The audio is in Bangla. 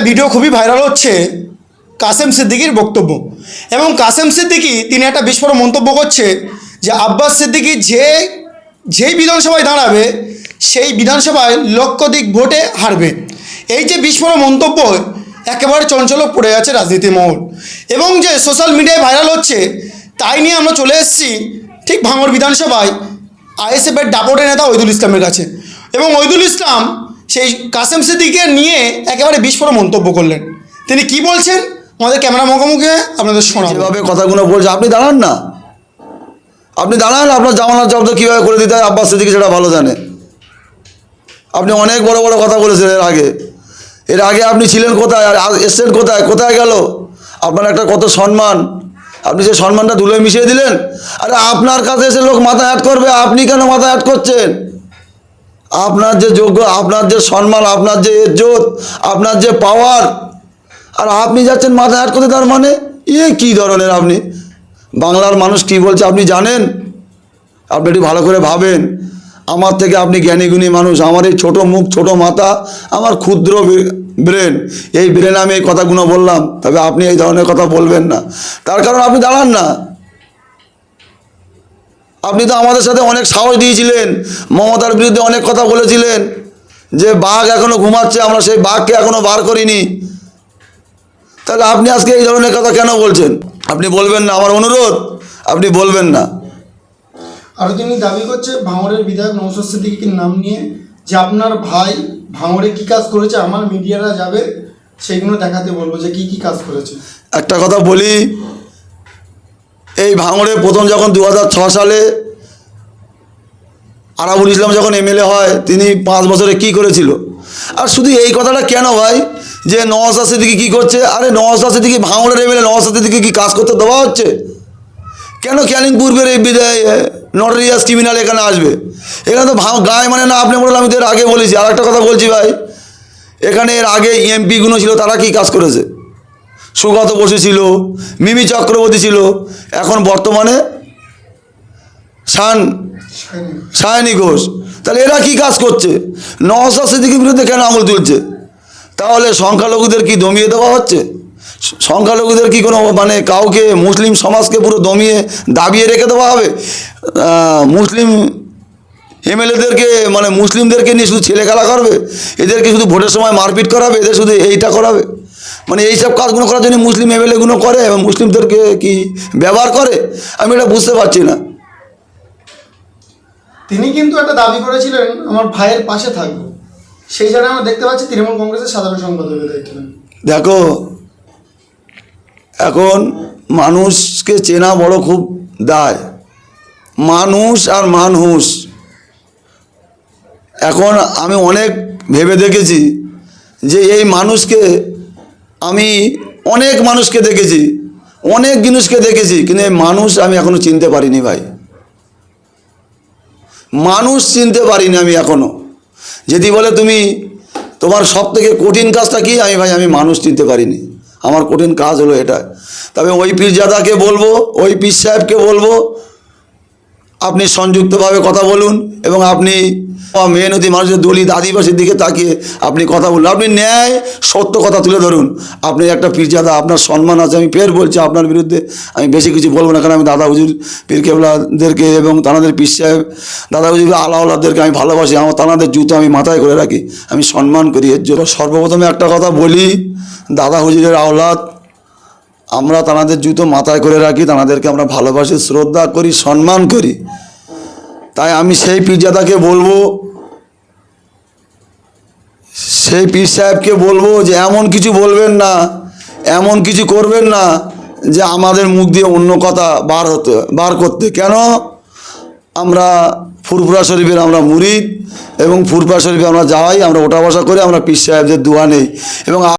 ভিডিও খুবই ভাইরাল হচ্ছে কাসেম সিদ্দিকির বক্তব্য। এবং কাসেম সিদ্দিকি তিনি একটা বিস্ফোরক মন্তব্য করছে যে আব্বাস সিদ্দিকি যে, যেই বিধানসভায় দাঁড়াবে, সেই বিধানসভায় লক্ষাধিক ভোটে হারবে। এই যে বিস্ফোরক মন্তব্য একেবারে চঞ্চল পড়ে আছে রাজনীতি মহল। এবং যে সোশ্যাল মিডিয়ায় ভাইরাল হচ্ছে, তাই নিয়ে আমরা চলে এসেছি ঠিক ভাঙড় বিধানসভায় আইএসএফের ডাপটের নেতা ওইদুল ইসলামের কাছে। এবং ওইদুল ইসলাম সেই কাসেম সিদ্দিকে নিয়ে একেবারে বিস্ফোরক মন্তব্য করলেন। তিনি কি বলছেন? আমাদের ক্যামেরা মুখোমুখি আপনাদের শোনা যেভাবে কথাগুলো বলছে, আপনি দাঁড়ান না। আপনি দাঁড়ান, আপনার জামানার জব্দ কীভাবে করে দিতে হয়, আব্বাস সিদ্দিকি সেটা ভালো জানে। আপনি অনেক বড় বড় কথা বলেছেন এর আগে। এর আগে আপনি ছিলেন কোথায়? আর এসছেন কোথায়? কোথায় গেল? আপনার একটা কত সম্মান? আপনি সেই সম্মানটা ধুলোয় মিশিয়ে দিলেন? আরে আপনার কাছে এসে লোক মাথা অ্যাড করবে, আপনি কেন মাথা অ্যাড করছেন? আপনার যে যোগ্য, আপনার যে সম্মান, আপনার যে ইজ্জত, আপনার যে পাওয়ার আর আপনি যাচ্ছেন মাথা অ্যাড করতে, তার মানে ইয়ে কী ধরনের আপনি? বাংলার মানুষ কি বলছে আপনি জানেন? আপনি একটু ভালো করে ভাবেন। আমার থেকে আপনি জ্ঞানীগুণী মানুষ, আমার এই ছোটো মুখ, ছোট মাথা, আমার ক্ষুদ্র ব্রেন, এই ব্রেন আমি এই কথাগুলো বললাম, তবে আপনি এই ধরনের কথা বলবেন না। তার কারণ আপনি দাঁড়ান না। আপনি তো আমাদের সাথে অনেক সাহস দিয়েছিলেন। মমতার বিরুদ্ধে অনেক কথা বলেছিলেন যে বাঘ এখনও ঘুমাচ্ছে আমরা সেই বাঘকে এখনও বার করিনি। তাহলে আপনি আজকে এই ধরনের কথা কেন বলছেন? আপনি বলবেন না আমার অনুরোধ আপনি বলবেন না। আরও তিনি দাবি করছে ভাঙড়ের বিধায়ক নৌসর সিদ্দিকির নাম নিয়ে যে আপনার ভাই ভাঙড়ে কী কাজ করেছে আমার মিডিয়ারা যাবে সেইগুলো দেখাতে বলব যে কি কি কাজ করেছে। একটা কথা বলি এই ভাঙড়ে প্রথম যখন দু সালে আরাবুল ইসলাম যখন এমএলএ হয়, তিনি পাঁচ বছরে কি করেছিল? আর শুধু এই কথাটা কেন ভাই? যে নওয়াজা সিদ্দিকি কী করছে? আরে নওয়াজা সিদ্দিকি ভাঙড়ের এমএলএ নওয়াজা সিদ্দিকি কি কাজ করতে দেওয়া হচ্ছে? কেন ক্যানিং পূর্বের এই বিদায় নটরিয়াস ক্রিমিনাল এখানে আসবে? এখানে তো গায়ে মানে না, আপনি বললাম আমি তো এর আগে বলেছি আর একটা কথা বলছি ভাই। এখানে এর আগে এমপিগুলো ছিল, তারা কি কাজ করেছে? সুগত বসু ছিল, মিমি চক্রবর্তী ছিল, এখন বর্তমানে শান, সায়নী ঘোষ। তাহলে এরা কি কাজ করছে? নওশাদ সিদ্দিকির বিরুদ্ধে কেন আঙুল তুলছে? তাহলে সংখ্যালঘুদের কি দমিয়ে দেওয়া হচ্ছে? সংখ্যালঘুদের কি কোনো মানে কাউকে মুসলিম সমাজকে পুরো দমিয়ে, দাবিয়ে রেখে দেওয়া হবে? মুসলিম এমএলএদেরকে মানে মুসলিমদেরকে নিয়ে শুধু ছেলে খেলা করবে? এদেরকে শুধু ভোটের সময় মারপিট করাবে? এদের শুধু এইটা করাবে? মানে এইসব কাজগুলো করার জন্য মুসলিম এমএলএগুলো করে এবং মুসলিমদেরকে কি ব্যবহার করে? আমি এটা বুঝতে পারছি না। তিনি কিন্তু একটা দাবি করেছিলেন আমার ভাইয়ের পাশে থাকব। সেই জায়গায় আমরা দেখতে পাচ্ছি তৃণমূল কংগ্রেসের সাধারণ সম্পাদকের দায়িত্ব দেখো এখন মানুষকে চেনা বড় খুব দায়। মানুষ আর মানুষ। এখন আমি অনেক ভেবে দেখেছি যে এই মানুষকে আমি অনেক মানুষকে দেখেছি, অনেক জিনিসকে দেখেছি, কিন্তু মানুষ আমি এখনও চিনতে পারিনি ভাই। মানুষ চিনতে পারিনি আমি এখনও। যদি বলে তুমি, তোমার সব থেকে কঠিন কাজটা কি? আমি ভাই, আমি মানুষ চিনতে পারিনি। আমার কঠিন কাজ হলো এটা। তবে ওই পীরজাদাকে বলব, ওই পীর সাহেবকে বলব আপনি সংযুক্তভাবে কথা বলুন এবং আপনি মেহনতি মানুষের দলিত আদিবাসীর দিকে তাকিয়ে আপনি কথা বলুন। আপনি ন্যায়, সত্য কথা তুলে ধরুন। আপনি একটা পীরজাদা, আপনার সম্মান আছে, আমি ফের বলছি আপনার বিরুদ্ধে আমি বেশি কিছু বলব না, কারণ আমি দাদা হুজুর পীর কেবলাদেরকে এবং তানাদের পীর সাহেব, দাদা হুজুর আল্লাহদেরকে আমি ভালোবাসি। আমার তানাদের জুতো আমি মাথায় করে রাখি। আমি সম্মান করি, এর জন্য সর্বপ্রথমে একটা কথা বলি, দাদা হুজুরের আওলাদ আমরা তানাদের জুতো মাথায় করে রাখি, তানাদেরকে আমরা ভালোবাসি, শ্রদ্ধা করি, সম্মান করি। তাই আমি সেই পীরজাদাকে বলব, সেই পীর সাহেবকে বলব যে এমন কিছু বলবেন না, এমন কিছু করবেন না যে আমাদের মুখ দিয়ে অন্য কথা বার হতে, বার করতে। কেন? আমরা ফুরফুরা শরীফের আমরা মুরিদ এবং ফুরফুরা শরীফে আমরা যাই আমরা ওঠা বসা করি, আমরা পীর সাহেবদের দোয়া নেই। এবং